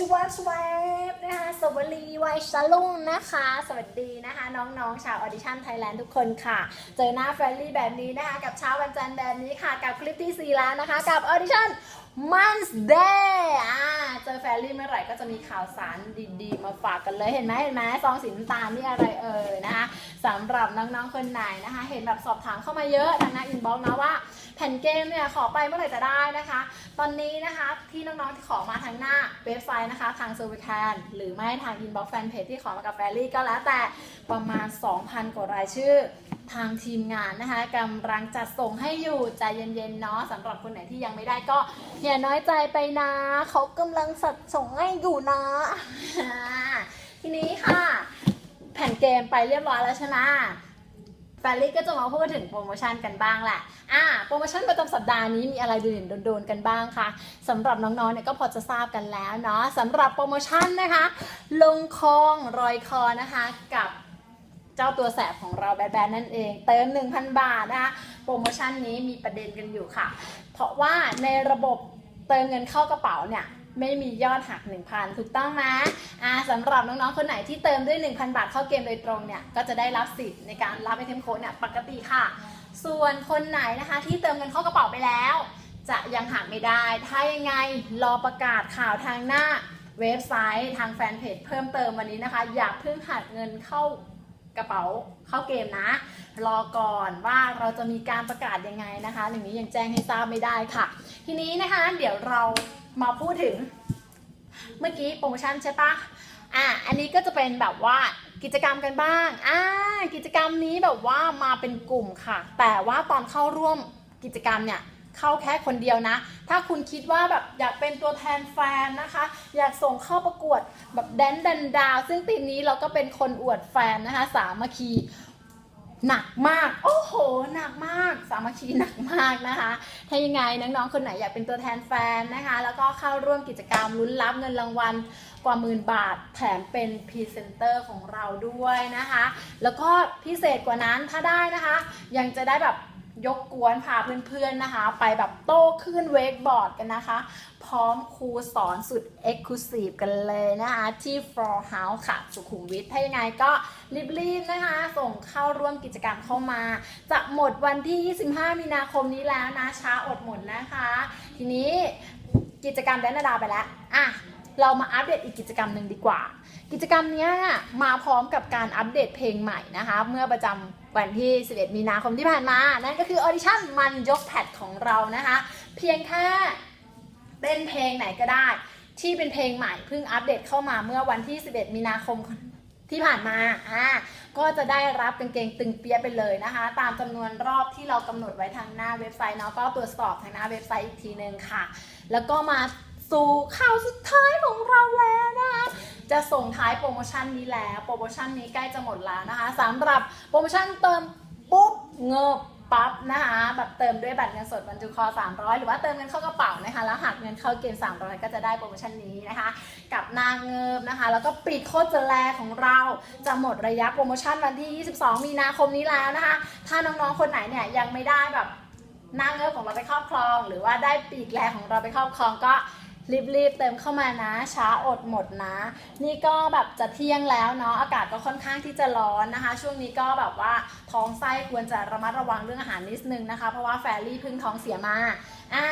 ชวัสวบนะคะสวัสดีวัยสลุงนะคะ สวัสดีนะคะ น้องๆ ชาวออดิชั่นไทยแลนด์ทุกคนค่ะ เจอหน้าแฟรนลี่แบบนี้นะคะ กับเช้าวันจันทร์แบบนี้ค่ะ กับคลิปที่4แล้วนะคะ กับออดิชั่น Months Day อ่าเจอแฟรี่เมื่อไหร่ก็จะมีข่าวสารดีๆ มาฝากกันเลยเห็นไหมเห็นไหมซองสีน้ำตาลนี่อะไรเอ่ยนะคะสำหรับน้องๆคนไหนนะคะ เห็นแบบสอบถามเข้ามาเยอะทางหน้าอินบ็อกซ์นะว่าแผ่นเกมเนี่ยขอไปเมื่อไหร่จะได้นะคะ ตอนนี้นะคะที่น้องๆที่ขอมาทางหน้าเว็บไซต์นะคะ ทางเซอร์วิสแคนหรือไม่ทางอินบ็อกซ์แฟนเพจที่ขอมากับแฟรี่ก็แล้วแต่ประมาณ 2,000 กว่ารายชื่อ ทางทีมงานนะคะกำลังจัดส่งให้อยู่ใจเย็นๆเนาะสำหรับคนไหนที่ยังไม่ได้ก็อย่าน้อยใจไปนะเขากำลังจัดส่งให้อยู่นะทีนี้ค่ะ แผ่นเกมไปเรียบร้อยแล้วใช่ไหมแฟรลี่ก็จะมาพูดถึงโปรโมชั่นกันบ้างแหละ อ่า โปรโมชั่นประจำสัปดาห์นี้มีอะไรเด่นโดนๆกันบ้างคะสำหรับน้องๆเนี่ยก็พอจะทราบกันแล้วเนาะสำหรับโปรโมชั่นนะคะ ลงคองรอยคอนะคะกับ จ้าตัวแสบของเราแบดๆนั่นเอง เติม 1,000 บาทนะคะโปรโมชั่นนี้มีประเด็นกันอยู่ค่ะ เพราะว่าในระบบเติมเงินเข้ากระเป๋าเนี่ยไม่มียอดหัก 1,000 ถูกต้องไหมอ่าสำหรับน้องๆ คนไหนที่เติมด้วย 1,000 บาทเข้าเกมโดยตรงเนี่ยก็จะได้รับสิทธิ์ในการรับไอเทมโค้ดเนี่ยปกติค่ะ ส่วนคนไหนนะคะที่เติมเงินเข้ากระเป๋าไปแล้ว จะยังหักไม่ได้ ถ้ายังไงรอประกาศข่าวทางหน้าเว็บไซต์ทางแฟนเพจเพิ่มเติมวันนี้นะคะ อย่าเพิ่งหักเงินเข้า ระเป๋าเข้าเกมนะ รอก่อนว่าเราจะมีการประกาศยังไงนะคะอย่างนี้ยังแจ้งให้ทราบไม่ได้ค่ะ ทีนี้นะคะเดี๋ยวเรามาพูดถึงเมื่อกี้โปรโมชั่นใช่ปะอะอันนี้ก็จะเป็นแบบว่ากิจกรรมกันบ้างอ่ากิจกรรมนี้แบบว่ามาเป็นกลุ่มค่ะ แต่ว่าตอนเข้าร่วมกิจกรรมเนี่ย เข้าแค่คนเดียวนะ ถ้าคุณคิดว่าแบบอยากเป็นตัวแทนแฟนนะคะ อยากส่งเข้าประกวดแบบแดนดันดาว ซึ่งทีมนี้เราก็เป็นคนอวดแฟนนะคะสามัคคีหนักมาก โอ้โห หนักมาก สามัคคีหนักมากนะคะ ถ้ายังไงน้องๆ คนไหนอยากเป็นตัวแทนแฟนนะคะ แล้วก็เข้าร่วมกิจกรรมลุ้นรับเงินรางวัลกว่าหมื่นบาท แถมเป็นพรีเซนเตอร์ของเราด้วยนะคะ แล้วก็พิเศษกว่านั้นถ้าได้นะคะ ยังจะได้แบบ ยกกวนพาเพื่อนๆนะคะ ไปแบบโต้ขึ้นเวกบอร์ดกันนะคะ พร้อมครูสอนสุด Exclusive กันเลยนะคะ ที่ Floor House ค่ะ สุขุมวิทถ้ายังไงก็รีบๆนะคะ ส่งเข้าร่วมกิจกรรมเข้ามา จะหมดวันที่ 25 มีนาคมนี้แล้วนะช้าอดหมดนะคะ ทีนี้กิจกรรมแดนนาดาไปแล้วอะ เรามาอัปเดตอีกกิจกรรมหนึ่งดีกว่า กิจกรรมนี้มาพร้อมกับการอัปเดตเพลงใหม่นะคะ เมื่อประจำวันที่ 11 มีนาคมที่ผ่านมา นั่นก็คือออดิชั่นมันยกแพทของเรานะคะ เพียงแค่เต้นเพลงไหนก็ได้ ที่เป็นเพลงใหม่เพิ่งอัปเดตเข้ามาเมื่อวันที่ 11 มีนาคมที่ผ่านมา อ่า ก็จะได้รับกางเกงตึงเปียไปเลยนะคะ ตามจำนวนรอบที่เรากำหนดไว้ทางหน้าเว็บไซต์เนาะ ก็ตรวจสอบทางหน้าเว็บไซต์อีกทีนึงค่ะ แล้วก็มา สู่ข่าวสุดท้ายของเราแล้วนะคะจะส่งท้ายโปรโมชั่นนี้แล้วโปรโมชั่นนี้ใกล้จะหมดแล้วนะคะสำหรับโปรโมชั่นเติมปุ๊บเงิบปั๊บนะคะแบบเติมด้วยบัตรเงินสดบรรจุคอ 300 หรือว่าเติมเงินเข้ากระเป๋านะคะแล้วหักเงินเข้าเกม 300 ก็จะได้โปรโมชั่นนี้นะคะ กับนางเงิบนะคะ แล้วก็ปิดโคตรจแลของเราจะหมดระยะโปรโมชั่นวันที่ 22 มีนาคมนี้แล้วนะคะ ถ้าน้องๆคนไหนเนี่ยยังไม่ได้แบบนางเงือของเราไปครอบครอง หรือว่าได้ปีกแรของเราไปครอบครองก็ รีบๆเติมเข้ามานะ ช้าอดหมดนะ นี่ก็แบบจะเที่ยงแล้วเนาะอากาศก็ค่อนข้างที่จะร้อนนะคะ ช่วงนี้ก็แบบว่าท้องไส้ควรจะระมัดระวังเรื่องอาหารนิดนึงนะคะ เพราะว่าแฟรี่เพิ่งท้องเสียมา อ่า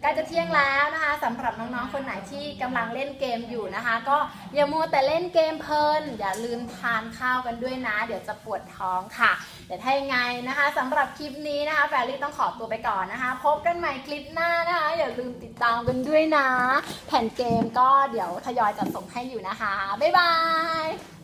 ใกล้จะเที่ยงแล้วนะคะสำหรับน้องๆคนไหนที่กำลังเล่นเกมอยู่นะคะ ก็อย่ามัวแต่เล่นเกมเพลิน อย่าลืมทานข้าวกันด้วยนะ เดี๋ยวจะปวดท้องค่ะเดี๋ยวถ้ายังไงนะคะสำหรับคลิปนี้นะคะแฟรี่ต้องขอตัวไปก่อนนะคะ พบกันใหม่คลิปหน้านะคะ อย่าลืมติดตามกันด้วยนะ แผ่นเกมก็เดี๋ยวทยอยจัดส่งให้อยู่นะคะ บ๊ายบาย